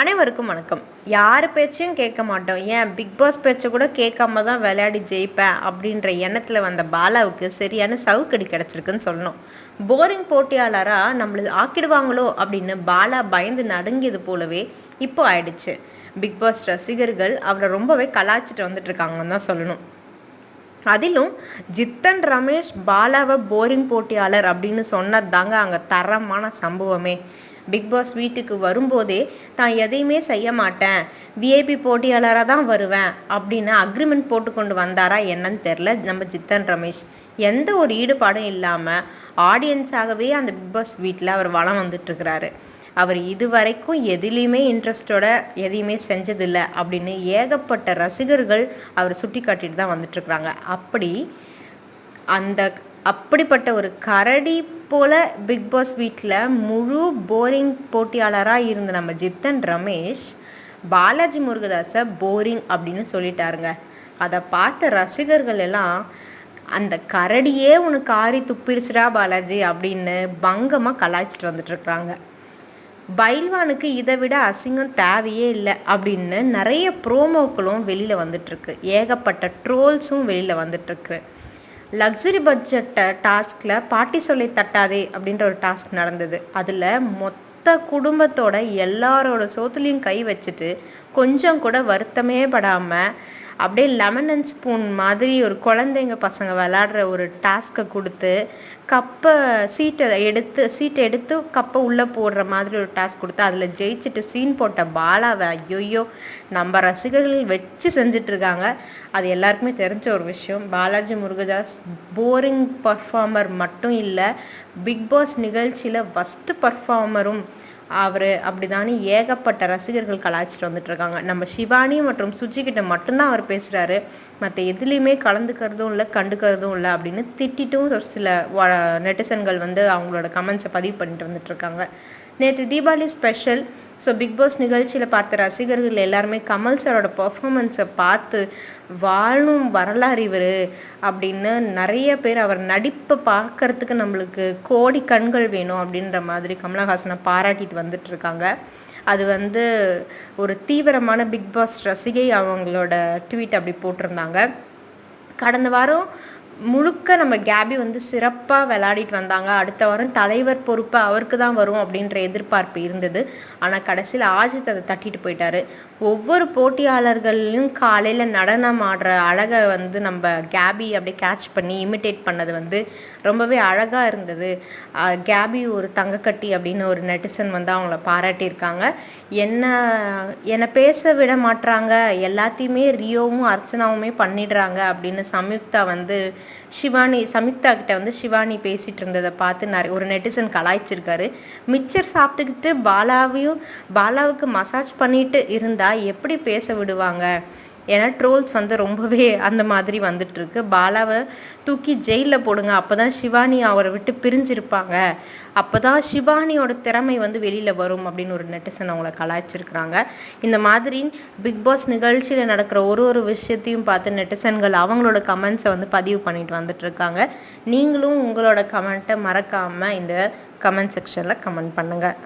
அனைவருக்கும் வணக்கம். யார் பேச்சையும் கேட்க மாட்டோம். ஏன் பிக் பாஸ் பேச்சை கூட கேட்காம தான் விளையாடி ஜெயிப்பேன் அப்படின்ற எண்ணத்தில் வந்த பாலாவுக்கு சரியான சவுக்கடி கிடச்சிருக்குன்னு சொல்லணும். போரிங் போட்டியாளராக நம்மளை ஆக்கிடுவாங்களோ அப்படின்னு பாலா பயந்து நடுங்கியது போலவே இப்போ ஆயிடுச்சு. பிக் பாஸ் ரசிகர்கள் அவரை ரொம்பவே கலாச்சிட்டு வந்துட்டு இருக்காங்கன்னு தான் சொல்லணும். அதிலும் ஜித்தன் ரமேஷ் பாலாவை போரிங் போட்டியாளர் அப்படின்னு சொன்னது தாங்க அங்கே தரமான சம்பவமே. பிக் பாஸ் வீட்டுக்கு வரும்போதே தான் எதையுமே செய்ய மாட்டேன். விஐபி போட்டியாளராக தான் வருவேன். அப்படின்னு அக்ரிமெண்ட் போட்டு கொண்டு வந்தாரா என்னன்னு தெரில நம்ம ஜித்தன் ரமேஷ். எந்த ஒரு ஈடுபாடும் இல்லாமல் ஆடியன்ஸாகவே அந்த பிக் பாஸ் வீட்டில் அவர் வளம் வந்துட்டுருக்கிறாரு. அவர் இதுவரைக்கும் எதிலையுமே இன்ட்ரெஸ்டோட எதையுமே செஞ்சதில்லை அப்படின்னு ஏகப்பட்ட ரசிகர்கள் அவர் சுட்டி காட்டிட்டு தான் வந்துட்டுருக்குறாங்க. அப்படி அந்த அப்படிப்பட்ட ஒரு கரடி போல பிக் பாஸ் வீட்டில் முழு போரிங் போட்டியாளராக இருந்த நம்ம ஜித்தன் ரமேஷ் பாலாஜி முருகதாஸை போரிங் அப்படின்னு சொல்லிட்டாருங்க. அதை பார்த்த ரசிகர்கள் எல்லாம் அந்த கரடியே உனக்கு ஆறி துப்பிருச்சுடா பாலாஜி அப்படின்னு பங்கமாக கலாய்ச்சிட்டு வந்துட்டுருக்குறாங்க பைல்வானுக்கு இதை விட அசிங்கம் தேவையே இல்லை அப்படின்னு நிறைய ப்ரோமோக்களும் வெளியில் வந்துட்டுருக்கு ஏகப்பட்ட ட்ரோல்ஸும் வெளியில் வந்துட்டுருக்கு லக்ஸரி பட்ஜெட்டை டாஸ்கில் பாட்டி சொல்லி தட்டாதே அப்படின்ற ஒரு டாஸ்க் நடந்தது. அதில் மொத்த குடும்பத்தோட எல்லாரோட சோத்துலேயும் கை வச்சுட்டு கொஞ்சம் கூட வருத்தமே படாமல் அப்படியே லெமன் அண்ட் ஸ்பூன் மாதிரி ஒரு குழந்தைங்க பசங்க விளாடுற ஒரு டாஸ்க்கை கொடுத்து கப்பை சீட்டை எடுத்து சீட்டை எடுத்து கப்பை உள்ளே போடுற மாதிரி ஒரு டாஸ்க் கொடுத்து அதில் ஜெயிச்சுட்டு சீன் போட்ட பாலாவை ஐயோயோ நம்ம ரசிகர்கள் வச்சு செஞ்சிட்ருக்காங்க அது எல்லாருக்குமே தெரிஞ்ச ஒரு விஷயம். பாலாஜி முருகதாஸ் போரிங் பர்ஃபார்மர் மட்டும் இல்லை பிக் பாஸ் நிகழ்ச்சியில் ஃபஸ்ட்டு பர்ஃபார்மரும் அவர் அப்படிதானே ஏகப்பட்ட ரசிகர்கள் கலாய்ச்சிட்டு வந்துட்டு இருக்காங்க நம்ம சிவானி மற்றும் சுஜிக்கிட்ட மட்டும்தான் அவர் பேசுகிறாரு மற்ற எதுலேயுமே கலந்துக்கிறதும் இல்லை கண்டுக்கிறதும் இல்லை அப்படின்னு திட்டிட்டும் ஒரு சில நெட்டிசன்கள் வந்து அவங்களோட கமெண்ட்ஸை பதிவு பண்ணிட்டு வந்துட்டு இருக்காங்க நேற்று Deepavali special so Bigg Boss நிகழ்ச்சியில் பார்த்த ரசிகர்கள் எல்லாருமே கமல் சாரோட பர்ஃபாமன்ஸை பார்த்து வாழும் வரலாறு இவர் அப்படின்னு நிறைய பேர் அவர் நடிப்பை பார்க்கறதுக்கு நம்மளுக்கு கோடி கண்கள் வேணும் அப்படின்ற மாதிரி கமலஹாசனை பாராட்டிட்டு வந்துட்டுருக்காங்க. அது வந்து ஒரு தீவிரமான பிக் பாஸ் ரசிகை அவங்களோட ட்வீட் அப்படி போட்டிருந்தாங்க. கடந்த வாரம் முழுக்க நம்ம கேபி வந்து சிறப்பாக விளையாடிட்டு வந்தாங்க. அடுத்த வாரம் தலைவர் பொறுப்பு அவருக்கு தான் வரும் அப்படின்ற எதிர்பார்ப்பு இருந்தது. ஆனால் கடைசியில் ஆஜித் அதை தட்டிட்டு போயிட்டாரு. ஒவ்வொரு போட்டியாளர்களையும் காலையில் நடனம் ஆடுற அழகை வந்து நம்ம கேபி அப்படியே கேட்ச் பண்ணி இமிட்டேட் பண்ணது வந்து ரொம்பவே அழகாக இருந்தது. கேபி ஒரு தங்கக்கட்டி அப்படின்னு ஒரு நெட்டிசன் வந்து அவங்கள பாராட்டியிருக்காங்க. என்ன என்னை பேச விட மாட்டுறாங்க எல்லாத்தையுமே ரியோவும் அர்ச்சனாவுமே பண்ணிடுறாங்க அப்படின்னு சம்யுக்தா வந்து சிவானி சம்யுக்தா கிட்ட வந்து சிவானி பேசிட்டு இருந்ததை பார்த்து நிறைய ஒரு நெட்டிசன் கலாய்ச்சிருக்காரு. மிச்சர் சாப்பிட்டுக்கிட்டு பாலாவையும் பாலாவுக்கு மசாஜ் பண்ணிட்டு இருந்தா எப்படி பேச விடுவாங்க? ஏன்னா ட்ரோல்ஸ் வந்து ரொம்பவே அந்த மாதிரி வந்துட்டுருக்கு. பாலாவை தூக்கி ஜெயிலில் போடுங்க அப்போ தான் சிவானி அவரை விட்டு பிரிஞ்சிருப்பாங்க. அப்போ தான் சிவானியோட திறமை வந்து வெளியில் வரும் அப்படின்னு ஒரு நெட்டிசன் அவங்கள கலாய்ச்சிருக்கிறாங்க. இந்த மாதிரி பிக் பாஸ் நிகழ்ச்சியில் நடக்கிற ஒரு ஒரு விஷயத்தையும் பார்த்து நெட்டிசன்கள் அவங்களோட கமெண்ட்ஸை வந்து பதிவு பண்ணிட்டு வந்துட்டுருக்காங்க. நீங்களும் உங்களோட கமெண்ட்டை மறக்காமல் இந்த கமெண்ட் செக்ஷனில் கமெண்ட் பண்ணுங்கள்